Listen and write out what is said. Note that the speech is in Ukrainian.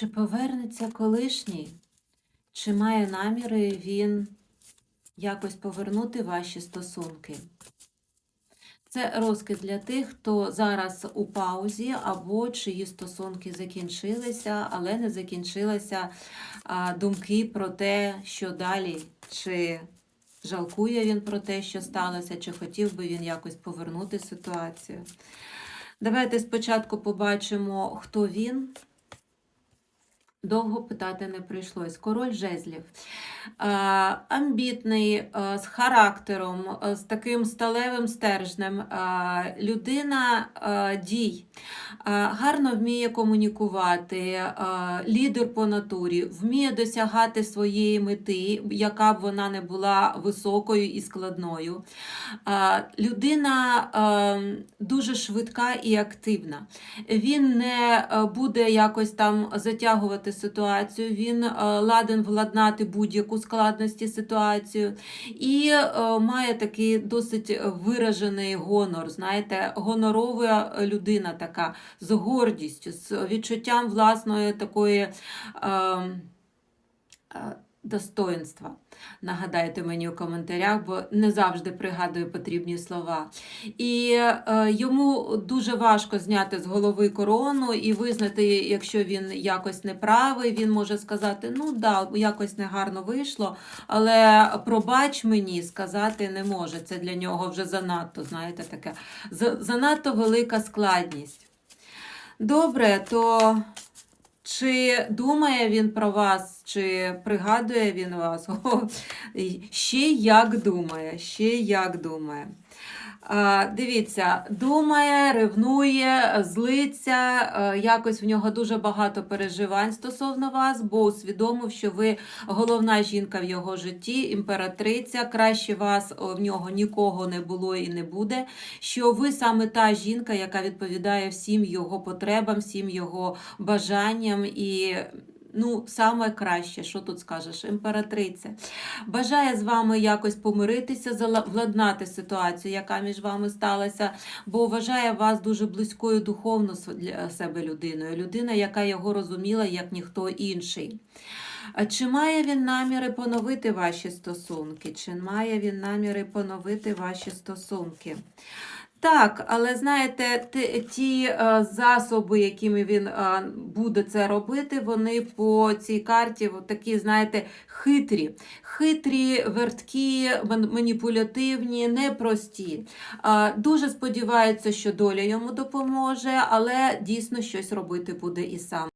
Чи повернеться колишній? Чи має наміри він якось повернути ваші стосунки? Це розкид для тих, хто зараз у паузі, або чиї стосунки закінчилися, але не закінчилися думки про те, що далі, чи жалкує він про те, що сталося, чи хотів би він якось повернути ситуацію. Давайте спочатку побачимо, хто він. Довго питати не прийшлось. Король жезлів. Е, амбітний, е, з характером, е, з таким сталевим стержнем. Людина дій. Гарно вміє комунікувати, лідер по натурі, вміє досягати своєї мети, яка б вона не була високою і складною. Людина дуже швидка і активна. Він не буде якось там затягувати ситуацію, він е, ладен владнати будь-яку складності ситуацію і е, має такий досить виражений гонор. Знаєте, гонорова людина така з гордістю, з відчуттям власної такої. Достоинства. Нагадайте мені у коментарях, бо не завжди пригадую потрібні слова. І е, йому дуже важко зняти з голови корону і визнати, якщо він якось неправий, він може сказати: ну да, якось негарно вийшло, але пробач мені сказати не може. Це для нього вже занадто, знаєте, таке занадто велика складність. Добре, то чи думає він про вас, чи пригадує він вас? О, ще як думає, ще як думає. Дивіться, думає, ревнує, злиться, е, якось в нього дуже багато переживань стосовно вас, бо усвідомив, що ви головна жінка в його житті, імператриця, краще вас в нього нікого не було і не буде. Що ви саме та жінка, яка відповідає всім його потребам, всім його бажанням і. Ну, саме краще, що тут скажеш, імператриця. Бажає з вами якось помиритися, владнати ситуацію, яка між вами сталася, бо вважає вас дуже близькою духовно для себе людиною. Людина, яка його розуміла як ніхто інший. Чи має він наміри поновити ваші стосунки? Чи має він наміри поновити ваші стосунки? Так, але знаєте, ті, е, засоби, якими він е, буде це робити, вони по цій карті такі, знаєте, хитрі. Хитрі, верткі, маніпулятивні, непрості. Е, дуже сподіваються, що доля йому допоможе, але дійсно щось робити буде і сам.